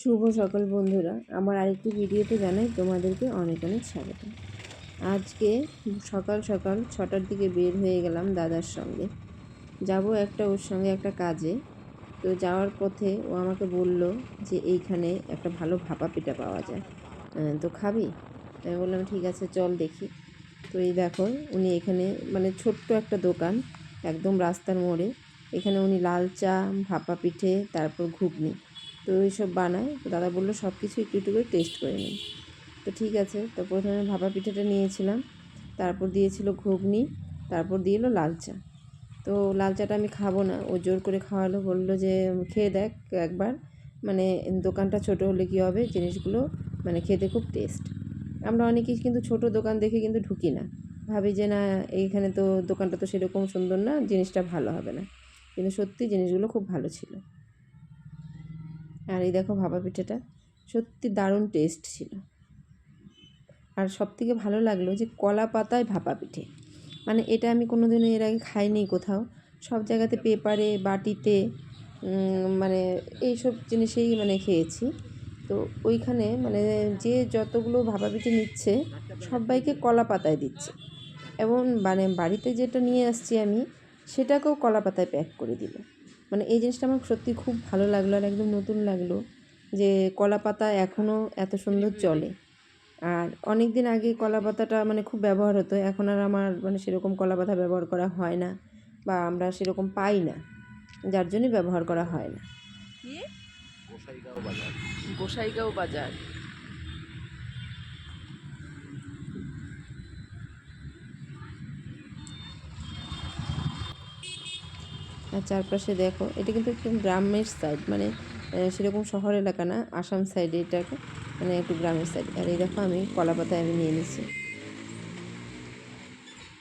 শুভ সকল বন্ধুরা। আমার আরেকটি ভিডিওতে জানাই তোমাদেরকে অনেক অনেক স্বাগত। আজকে সকাল সকাল ছটার দিকে বের হয়ে গেলাম দাদার সঙ্গে। যাব একটা ওর সঙ্গে একটা কাজে। তো যাওয়ার পথে ও আমাকে বলল যে এইখানে একটা ভালো ভাপা পিঠা পাওয়া যায়। তো খাবি? আমি বললাম, ঠিক আছে, চল দেখি। তো এই দেখো, উনি এখানে মানে ছোট্ট একটা দোকান, একদম রাস্তার মোড়ে। এখানে উনি লাল চা, ভাপা পিঠে, তারপর ঘুগনি। তো এইসব বানায় তো দাদা বলল সব কিছু একটু একটু করে টেস্ট করে নিন তো ঠিক আছে, তো প্রথমে ভাপা পিঠাটা নিয়েছিলাম। তারপর দিয়েছিল ঘুগনি, তারপর দিয়ে এলো লাল চা। তো লাল চাটা আমি খাব না, ও জোর করে খাওয়ালো, বলল যে, খেয়ে দেখ একবার। মানে দোকানটা ছোট হলে কী হবে, জিনিসগুলো মানে খেতে খুব টেস্ট আমরা অনেকেই কিন্তু ছোট দোকান দেখে কিন্তু ঢুকি না। ভাবি যে, না, এইখানে তো দোকানটা তো সেরকম সুন্দর না, জিনিসটা ভালো হবে না। কিন্তু সত্যি জিনিসগুলো খুব ভালো ছিল। আর এই দেখো ভাপা পিঠাটা, সত্যি দারুণ টেস্ট ছিল। আর সব থেকে ভালো লাগল যে কলা পাতায় ভাপা পিঠে। মানে এটা আমি কোনো দিনও এর আগে খাইনি কোথাও। সব জায়গাতে পেপারে, বাটিতে মানে এইসব জিনিসেই মানে খেয়েছি। তো ওইখানে মানে যে যতগুলো ভাপা পিঠে নিচ্ছে, সবাইকে কলা পাতায় দিচ্ছে। এবং মানে বাড়িতে যেটা নিয়ে আসছি আমি, সেটাকেও কলা পাতায় প্যাক করে দিল। মানে এই জিনিসটা আমার সত্যি খুব ভালো লাগল আর একদম নতুন লাগল যে কলা পাতা এখনও এত সুন্দর চলে। আর অনেক দিন আগে কলা পাতাটা মানে খুব ব্যবহার হতো, এখন আর আমার মানে সেরকম কলা পাতা ব্যবহার করা হয় না বা আমরা সেরকম পাই না, যার জন্যই ব্যবহার করা হয় না। গোসাইগাঁও বাজার। গোসাইগাঁও বাজার। আর চারপাশে দেখো, এটা কিন্তু একটু গ্রামের সাইড মানে সেরকম শহর এলাকা না, আসাম সাইডে এটাকে মানে একটু গ্রামের সাইড আর এই দেখো আমি কলা পাতায় আমি নিয়ে নিচ্ছি।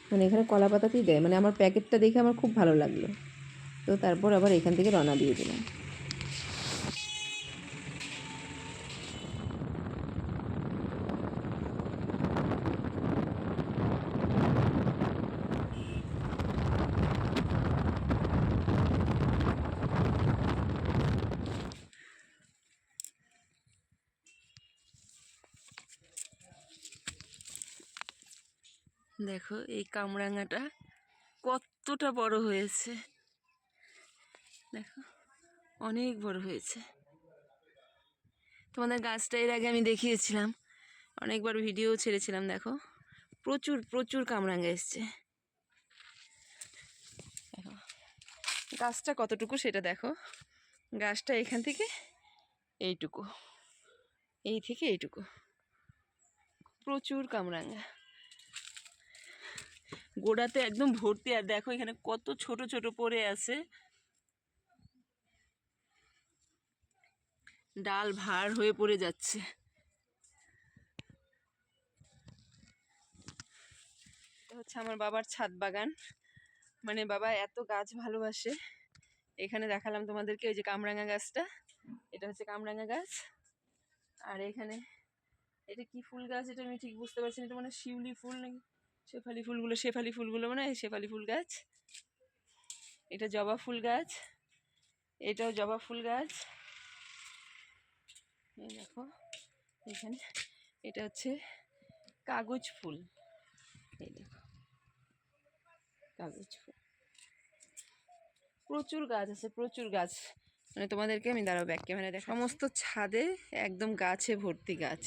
মানে এখানে কলা পাতাতেই দেয় মানে আমার প্যাকেটটা দেখে আমার খুব ভালো লাগল। তো তারপর আবার এখান থেকে রওনা দিয়ে দিলাম। দেখো, এই কামরাঙাটা কতটা বড় হয়েছে। দেখো, অনেক বড় হয়েছে। তোমাদের গাছটা এর আগে আমি দেখিয়েছিলাম, অনেকবার ভিডিও ছেড়েছিলাম, দেখো। প্রচুর প্রচুর কামরাঙা এসছে। দেখো, গাছটা কতটুকু সেটা দেখো। গাছটা এখান থেকে এইটুকু, এই থেকে এইটুকু। প্রচুর কামরাঙা। গোড়াতে একদম ভর্তি। আর দেখো এখানে কত ছোট ছোট পড়ে আছে। ডাল ভার হয়ে পড়ে যাচ্ছে। হচ্ছে আমার বাবার ছাদ বাগান। মানে বাবা এত গাছ ভালোবাসে। এখানে দেখালাম তোমাদেরকে ওই যে কামরাঙা গাছটা। এটা হচ্ছে কামরাঙা গাছ। আর এখানে এটা কি ফুল গাছ? এটা আমি ঠিক বুঝতে পারছি না। এটা মানে শিউলি ফুল নাকি? শেফালি ফুলগুলো শেফালি ফুলগুলো মানে শেফালি ফুল গাছ। এটা জবা ফুল গাছ। এটাও জবা ফুল গাছ। এই দেখো, এখানে এটা হচ্ছে কাগজ ফুল। এই দেখো, কাগজ ফুল। প্রচুর গাছ আছে, প্রচুর গাছ। মানে তোমাদেরকে আমি দাঁড়াও ব্যাক ক্যামেরা দেখো সমস্ত ছাদে একদম গাছে ভর্তি গাছ।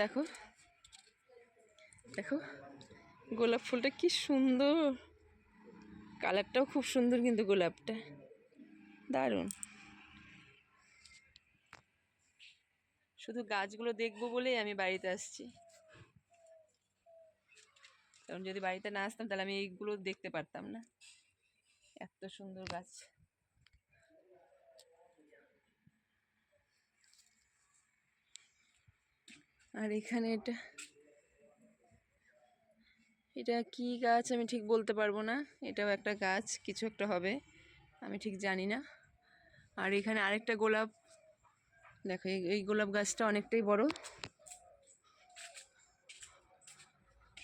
দেখো দেখো। গোলাপ ফুলটা কি সুন্দর। কালারটাও খুব সুন্দর কিন্তু গোলাপটা। দারুণ। শুধু গাছগুলো দেখব বলেই আমি বাড়িতে আসছি। কারণ যদি বাড়িতে না আসতাম তাহলে আমি এইগুলো দেখতে পারতাম না। এত সুন্দর গাছ। আর এখানে এটা এটা কি গাছ আমি ঠিক বলতে পারব না। এটাও একটা গাছ, কিছু একটা হবে, আমি ঠিক জানি না। আর এখানে আরেকটা গোলাপ, দেখো এই গোলাপ গাছটা অনেকটাই বড়।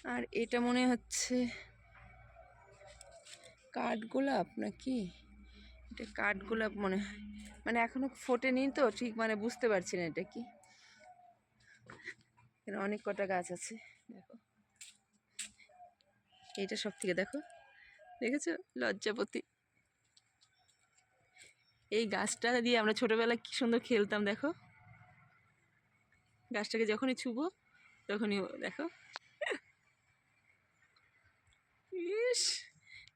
আর এটা মনে হচ্ছে কাঠ গোলাপ নাকি? এটা কাঠগোলাপ মনে হয়। মানে এখনও ফোটেনি তো, ঠিক মানে বুঝতে পারছি না এটা কি। এখানে অনেক কটা গাছ আছে, দেখো। এইটা সব থেকে দেখো। দেখেছ? লজ্জাপতি। এই গাছটা দিয়ে আমরা ছোটবেলায় কি সুন্দর খেলতাম দেখো। গাছটাকে যখনই ছুবো তখনই দেখো। ইস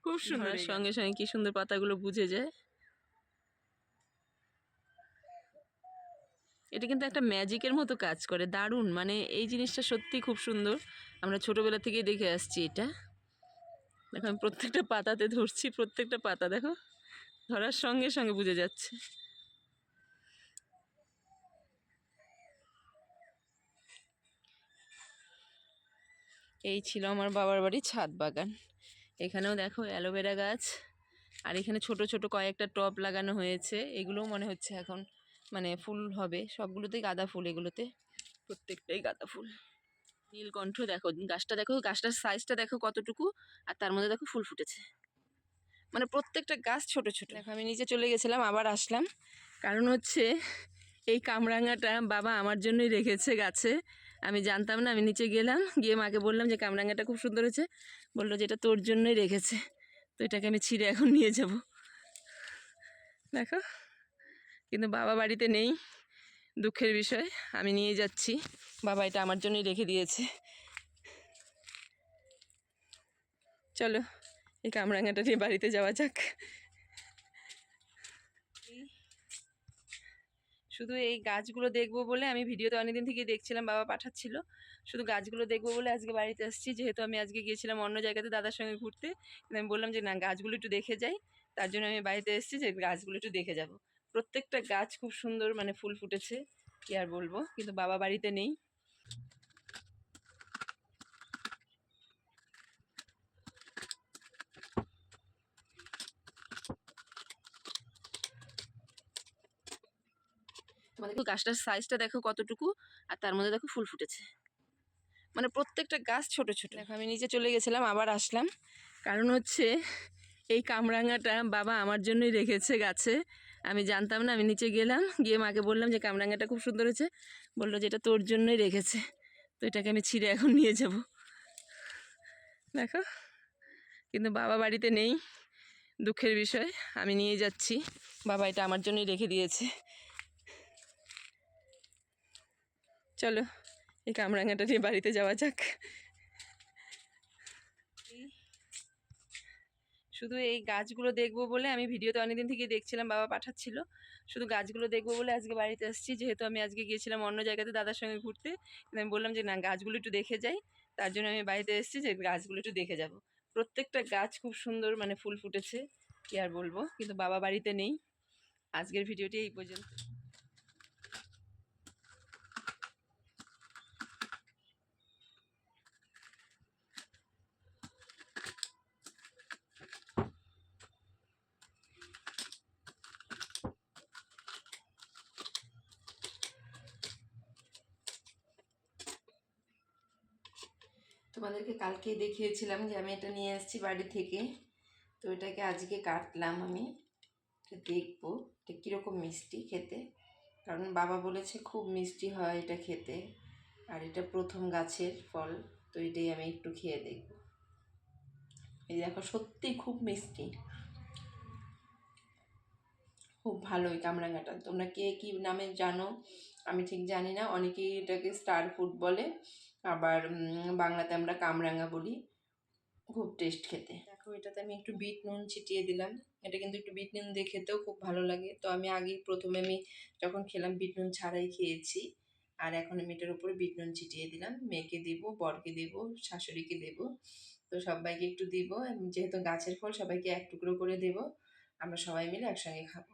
খুব সুন্দর সঙ্গে সঙ্গে কি সুন্দর পাতাগুলো বুঝে যায়। এটা কিন্তু একটা ম্যাজিকের মতো কাজ করে দারুণ। মানে এই জিনিসটা সত্যি খুব সুন্দর। আমরা ছোটবেলা থেকেই দেখে আসছি এটা। দেখো আমি প্রত্যেকটা পাতাতে ধরছি, প্রত্যেকটা পাতা দেখো, ধরার সঙ্গে সঙ্গে বুঝে যাচ্ছে। এই ছিল আমার বাবার বাড়ির ছাদ বাগান। এখানেও দেখো অ্যালোভেরা গাছ, আর এখানে ছোট ছোট কয়েকটা টব লাগানো হয়েছে, এগুলোও মনে হচ্ছে এখন মানে ফুল হবে। সবগুলোতেই গাঁদা ফুল, এগুলোতে প্রত্যেকটাই গাঁদা ফুল। নীলকণ্ঠ দেখো, গাছটা দেখো, গাছটার সাইজটা দেখো কতটুকু, আর তার মধ্যে দেখো ফুল ফুটেছে। মানে প্রত্যেকটা গাছ ছোট ছোট। দেখো, আমি নিচে চলে গেছিলাম, আবার আসলাম। কারণ হচ্ছে এই কামরাঙাটা বাবা আমার জন্যই রেখেছে গাছে। আমি জানতাম না, আমি নিচে গেলাম, গিয়ে মাকে বললাম যে কামরাঙাটা খুব সুন্দর হয়েছে। বলল যে এটা তোর জন্যই রেখেছে। তো এটাকে আমি ছিঁড়ে এখন নিয়ে যাব। দেখো, কিন্তু বাবা বাড়িতে নেই। দুঃখের বিষয়, আমি নিয়ে যাচ্ছি। বাবা এটা আমার জন্যই রেখে দিয়েছে। চলো, এই কামরাঙাটা নিয়ে বাড়িতে যাওয়া যাক। শুধু এই গাছগুলো দেখব বলে আমি ভিডিওতে অনেকদিন থেকে দেখছিলাম, বাবা পাঠাচ্ছিল। শুধু গাছগুলো দেখব বলে আজকে বাড়িতে আসছি, যেহেতু আমি আজকে গিয়েছিলাম অন্য জায়গাতে দাদার সঙ্গে ঘুরতে। আমি বললাম যে, না, গাছগুলো একটু দেখে যাই। তার জন্য আমি বাড়িতে এসেছি যে, গাছগুলো একটু দেখে যাব। প্রত্যেকটা গাছ খুব সুন্দর মানে ফুল ফুটেছে, কি আর বলব? কিন্তু বাবা বাড়িতে নেই। তোমাদের গাছটার সাইজটা দেখো কতটুকু, আর তার মধ্যে দেখো ফুল ফুটেছে। মানে প্রত্যেকটা গাছ ছোট ছোট। দেখো, আমি নিচে চলে গেছিলাম, আবার আসলাম। কারণ হচ্ছে এই কামরাঙাটা বাবা আমার জন্যই রেখেছে গাছে। আমি জানতাম না, আমি নিচে গেলাম, গিয়ে মাকে বললাম যে কামরাঙাটা খুব সুন্দর হয়েছে। বলল যে এটা তোর জন্যই রেখেছে। তো এটাকে আমি ছিঁড়ে এখন নিয়ে যাব। দেখো, কিন্তু বাবা বাড়িতে নেই, দুঃখের বিষয়, আমি নিয়ে যাচ্ছি। বাবা এটা আমার জন্যই রেখে দিয়েছে। চলো, এই কামরাঙাটা নিয়ে বাড়িতে যাওয়া যাক। শুধু এই গাছগুলো দেখব বলে আমি ভিডিওতে অনেকদিন থেকে দেখছিলাম, বাবা পাঠাচ্ছিল। শুধু গাছগুলো দেখব বলে আজকে বাড়িতে আসছি যেহেতু আমি আজকে গিয়েছিলাম অন্য জায়গাতে দাদার সঙ্গে ঘুরতে। আমি বললাম যে, না, গাছগুলো একটু দেখে যাই। তার জন্য আমি বাড়িতে এসেছি যে, গাছগুলো একটু দেখে যাব। প্রত্যেকটা গাছ খুব সুন্দর মানে ফুল ফুটেছে, কি আর বলব? কিন্তু বাবা বাড়িতে নেই। আজকের ভিডিওটি এই পর্যন্ত। তোমাদেরকে কালকে দেখিয়েছিলাম যে আমি এটা নিয়ে এসেছি বাড়ি থেকে। তো এটাকে আজকে কাটলাম আমি। দেখব এটা কীরকম মিষ্টি খেতে। কারণ বাবা বলেছে খুব মিষ্টি হয় এটা খেতে। আর এটা প্রথম গাছের ফল, তো এটাই আমি একটু খেয়ে দেখব। এই দেখো, সত্যি খুব মিষ্টি। খুব ভালো এই কামরাঙাটা তোমরা কে কী নামে জানো? আমি ঠিক জানি না। অনেকেই এটাকে স্টার ফুড বলে। আবার বাংলাতে আমরা কামরাঙা বলি। খুব টেস্ট খেতে। দেখো, এটাতে আমি একটু বিট নুন ছিটিয়ে দিলাম। এটা কিন্তু একটু বিট নুন দিয়ে খেতেও খুব ভালো লাগে। তো আমি আগে প্রথমে আমি যখন খেলাম, বিট নুন ছাড়াই খেয়েছি। আর এখন আমি এটার উপরে বিট নুন ছিটিয়ে দিলাম। মেয়েকে দেবো, বরকে দেবো, শাশুড়িকে দেবো। তো সবাইকে একটু দিব। যেহেতু গাছের ফল, সবাইকে এক টুকরো করে দেবো। আমরা সবাই মিলে একসঙ্গে খাব।